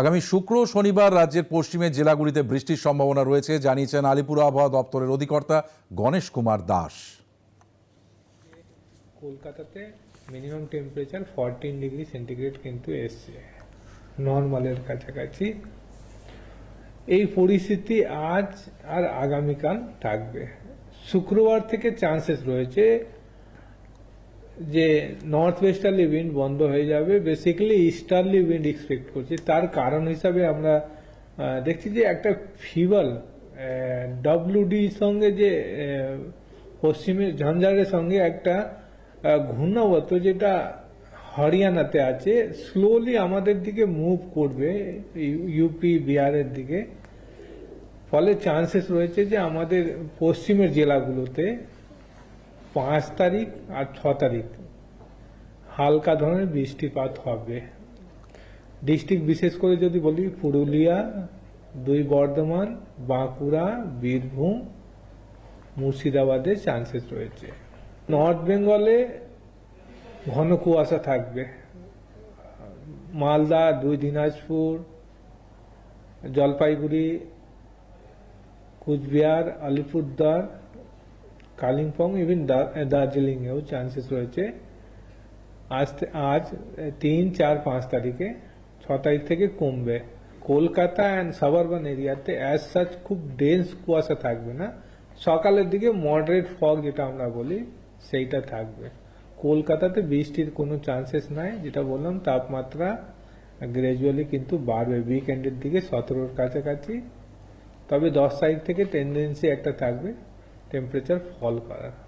আগামী শুক্র শনিবার রাজ্যের পশ্চিমের জেলাগুলিতে বৃষ্টির সম্ভাবনা রয়েছে, জানিয়েছেন আলিপুর আবহাওয়া দপ্তরের অধিকর্তা গণেশ কুমার দাস। কলকাতাতে minimum temperature fourteen degree centigrade কিন্তু এসছে। নর্মালের কাছাকাছি। এই পরিস্থিতি আজ আর আগামীকাল থাকবে। শুক্রবার থেকে চান্সেস রয়েছে যে নর্থ ওয়েস্টার্লি উইন্ড বন্ধ হয়ে যাবে বেসিক্যালি ইস্টার্লি উইন্ড এক্সপেক্ট করছি। তার কারণ হিসাবে আমরা দেখছি যে একটা ফিভাল ডব্লিউডির সঙ্গে যে পশ্চিমের ঝঞ্ঝারের সঙ্গে একটা আহ, ঘূর্ণাবর্ত যেটা হরিয়ানাতে আছে স্লোলি আমাদের দিকে মুভ করবে ইউপি বিহারের দিকে। ফলে চান্সেস রয়েছে যে আমাদের পশ্চিমের জেলাগুলোতে পাঁচ তারিখ আর ছ তারিখ। হালকা ধরনের বৃষ্টিপাত হবে। ডিস্ট্রিক্ট বিশেষ করে যদি বলি, পুরুলিয়া, দুই বর্ধমান, বাঁকুড়া, বীরভূম, মুর্শিদাবাদে চান্সেস রয়েছে। নর্থ বেঙ্গলে ঘন কুয়াশা থাকবে। মালদা, দুই দিনাজপুর, জলপাইগুড়ি, কুচবিহার আলিপুরদার কালিম্পং ইভেন দার্জিলিংয়েও চান্সেস রয়েছে। আজ আজ তিন, চার, পাঁচ তারিখে ছ তারিখ থেকে কমবে। কলকাতা অ্যান্ড সাবারবান এরিয়াতে অ্যাজ সাচ খুব ডেন্স কুয়াশা থাকবে না। সকালের দিকে মডারেট ফগ যেটা আমরা বলি, সেইটা থাকবে। কলকাতাতে বৃষ্টির কোনো চান্সেস নাই, যেটা বললাম, তাপমাত্রা গ্র্যাজুয়ালি কিন্তু বাড়বে। উইকেন্ডের দিকে সতেরোর কাছাকাছি। তবে দশ তারিখ থেকে টেন্ডেন্সি একটা থাকবে। টেম্পারেচার ফল করার